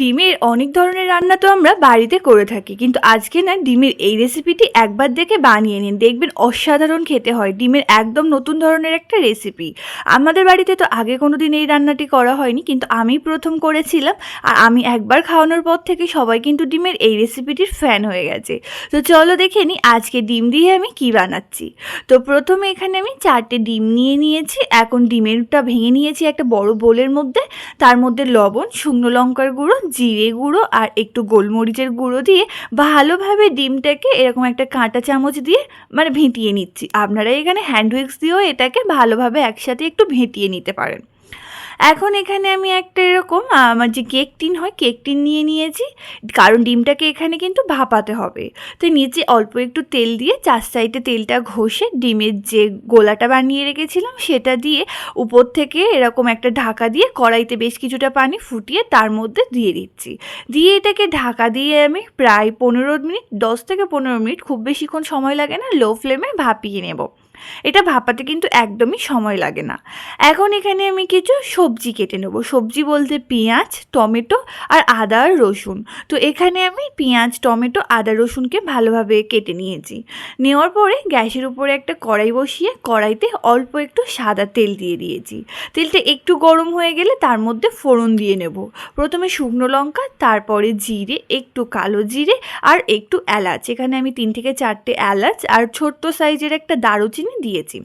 ডিমের অনেক ধরনের রান্না তো আমরা বাড়িতে করে থাকি, কিন্তু আজকে না ডিমের এই রেসিপিটি একবার দেখে বানিয়ে নিন। দেখবেন অসাধারণ খেতে হয়, ডিমের একদম নতুন ধরনের একটা রেসিপি আমাদের বাড়িতে তো আগে কোনো দিন এই রান্নাটি করা হয়নি, কিন্তু আমি প্রথম করেছিলাম, আর আমি একবার খাওয়ানোর পর থেকে সবাই কিন্তু ডিমের এই রেসিপিটির ফ্যান হয়ে গেছে। তো চলো দেখে নিই আজকে ডিম দিয়ে আমি কি বানাচ্ছি। তো প্রথমে এখানে আমি চারটে ডিম নিয়ে নিয়েছি, এখন ডিমেরটা ভেঙে নিয়েছি একটা বড় বোলের মধ্যে, তার মধ্যে লবণ, শুকনো লঙ্কার গুঁড়ো জিরে গুঁড়ো আর একটু গোলমরিচের গুঁড়ো দিয়ে ভালোভাবে ডিমটাকে এরকম একটা কাঁটা চামচ দিয়ে মানে ভেঁটিয়ে নিচ্ছি। আপনারা এখানে হ্যান্ড উইক্স দিয়েও এটাকে ভালোভাবে একসাথে একটু ভেঁটিয়ে নিতে পারেন। এখন এখানে আমি একটা এরকম আমার যে কেক টিন হয় কেক টিন নিয়ে নিয়েছি। কারণ ডিমটাকে এখানে কিন্তু ভাপাতে হবে। তো নিচে অল্প একটু তেল দিয়ে চার সাইডে তেলটা ঘষে ডিমের যে গোলাটা বানিয়ে রেখেছিলাম, সেটা দিয়ে উপর থেকে এরকম একটা ঢাকা দিয়ে কড়াইতে বেশ কিছুটা পানি ফুটিয়ে তার মধ্যে দিয়ে দিচ্ছি। দিয়ে এটাকে ঢাকা দিয়ে আমি প্রায় পনেরো মিনিট, দশ থেকে পনেরো মিনিট, খুব বেশিক্ষণ সময় লাগে না লো ফ্লেমে ভাপিয়ে নেব। এটা ভাপাতে কিন্তু একদমই সময় লাগে না। এখন এখানে আমি কিছু সবজি কেটে নেব। সবজি বলতে পেঁয়াজ, টমেটো আর আদা আর রসুন। তো এখানে আমি পেঁয়াজ, টমেটো, আদা, রসুনকে ভালোভাবে কেটে নিয়েছি। নেওয়ার পরে গ্যাসের উপরে একটা কড়াই বসিয়ে কড়াইতে অল্প একটু সাদা তেল দিয়ে দিয়েছি। তেলটা একটু গরম হয়ে গেলে তার মধ্যে ফোড়ন দিয়ে নেব। প্রথমে শুকনো লঙ্কা, তারপরে জিরে, একটু কালো জিরে আর একটু এলাচ। এখানে আমি তিন থেকে চারটে এলাচ আর ছোট্ট সাইজের একটা দারুচিনি দিয়েছি।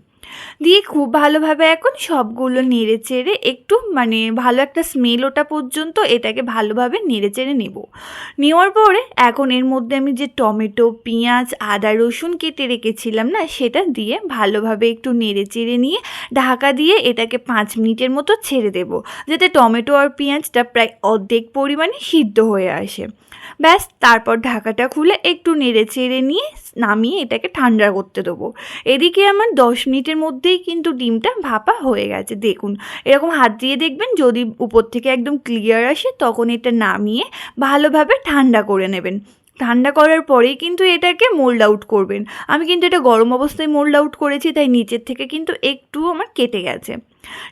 দিয়ে খুব ভালোভাবে এখন সবগুলো নেড়ে চেড়ে একটু মানে ভালো একটা স্মেল ওটা পর্যন্ত এটাকে ভালোভাবে নেড়ে চেড়ে নেব। নেওয়ার পরে এখন এর মধ্যে আমি যে টমেটো, পেঁয়াজ, আদা, রসুন কেটে রেখেছিলাম না, সেটা দিয়ে ভালোভাবে একটু নেড়ে চেড়ে নিয়ে ঢাকা দিয়ে এটাকে পাঁচ মিনিটের মতো ছেড়ে দেব। যাতে টমেটো আর পেঁয়াজটা প্রায় অর্ধেক পরিমাণে সিদ্ধ হয়ে আসে। ব্যাস, তারপর ঢাকাটা খুলে একটু নেড়ে চেড়ে নিয়ে নামিয়ে এটাকে ঠান্ডা করতে দেবো। এদিকে আমার দশ মিনিটের মধ্যেই কিন্তু ডিমটা ভাপা হয়ে গেছে। দেখুন, এরকম হাত দিয়ে দেখবেন, যদি উপর থেকে একদম ক্লিয়ার আসে, তখন এটা নামিয়ে ভালোভাবে ঠান্ডা করে নেবেন। ঠান্ডা করার পরেই কিন্তু এটাকে মোল্ড আউট করবেন। আমি কিন্তু এটা গরম অবস্থায় মোল্ড আউট করেছি, তাই নিচের থেকে কিন্তু একটু আমার কেটে গেছে।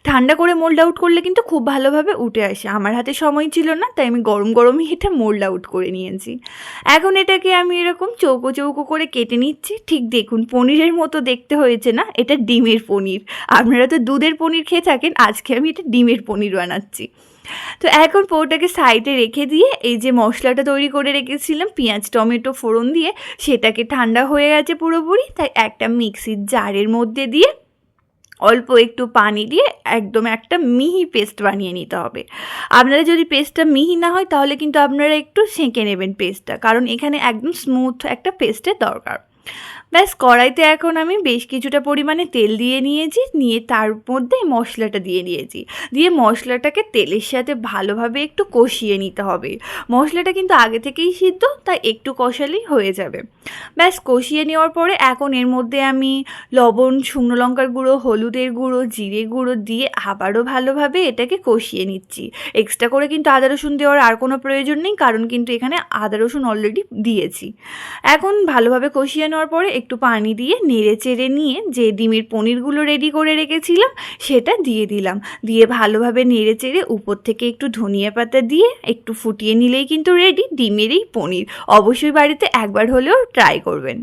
ঠান্ডা করে মোল্ড আউট করলে কিন্তু খুব ভালোভাবে উঠে আসে। আমার হাতে সময় ছিল না, তাই আমি গরম গরমই এটা মোল্ড আউট করে নিয়েছি। এখন এটাকে আমি এরকম চৌকো চৌকো করে কেটে নিচ্ছি। ঠিক দেখুন, পনিরের মতো দেখতে হয়েছে না? এটা ডিমের পনির। আপনারা তো দুধের পনির খেয়ে থাকেন, আজকে আমি এটা ডিমের পনির বানাচ্ছি। তো এখন পোটাকে সাইডে রেখে দিয়ে এই যে মশলাটা তৈরি করে রেখেছিলাম, পেঁয়াজ, টমেটো ফোড়ন দিয়ে, সেটাকে ঠান্ডা হয়ে গেছে পুরোপুরি। তাই একটা মিক্সির জারের মধ্যে দিয়ে অল্প একটু পানি দিয়ে একদম একটা মিহি পেস্ট বানিয়ে নিতে হবে। আপনারা যদি পেস্টটা মিহি না হয়, তাহলে কিন্তু আপনারা একটু সেঁকে নেবেন পেস্টটা, কারণ এখানে একদম স্মুথ একটা পেস্টের দরকার। ব্যাস, কড়াইতে এখন আমি বেশ কিছুটা পরিমাণে তেল দিয়ে নিয়েছি, নিয়ে তার মধ্যে মশলাটা দিয়ে নিয়েছি। দিয়ে মশলাটাকে তেলের সাথে ভালোভাবে একটু কষিয়ে নিতে হবে। মশলাটা কিন্তু আগে থেকেই সিদ্ধ, তাই একটু কষালেই হয়ে যাবে। ব্যাস, কষিয়ে নেওয়ার পরে এখন এর মধ্যে আমি লবণ, শুকনো লঙ্কার গুঁড়ো, হলুদের গুঁড়ো, জিরে গুঁড়ো দিয়ে আবারও ভালোভাবে এটাকে কষিয়ে নিচ্ছি। এক্সট্রা করে কিন্তু আদা রসুন দেওয়ার আর কোনো প্রয়োজন নেই, কারণ কিন্তু এখানে আদা রসুন অলরেডি দিয়েছি। এখন ভালোভাবে কষিয়ে নেওয়ার পরে একটু পানি দিয়ে নেড়ে চেড়ে নিয়ে যে ডিমের পনিরগুলো রেডি করে রেখেছিলাম, সেটা দিয়ে দিলাম। দিয়ে ভালোভাবে নেড়ে চেড়ে উপর থেকে একটু ধনিয়া পাতা দিয়ে একটু ফুটিয়ে নিলেই কিন্তু রেডি ডিমের এই পনির। অবশ্যই বাড়িতে একবার হলেও ট্রাই করবেন।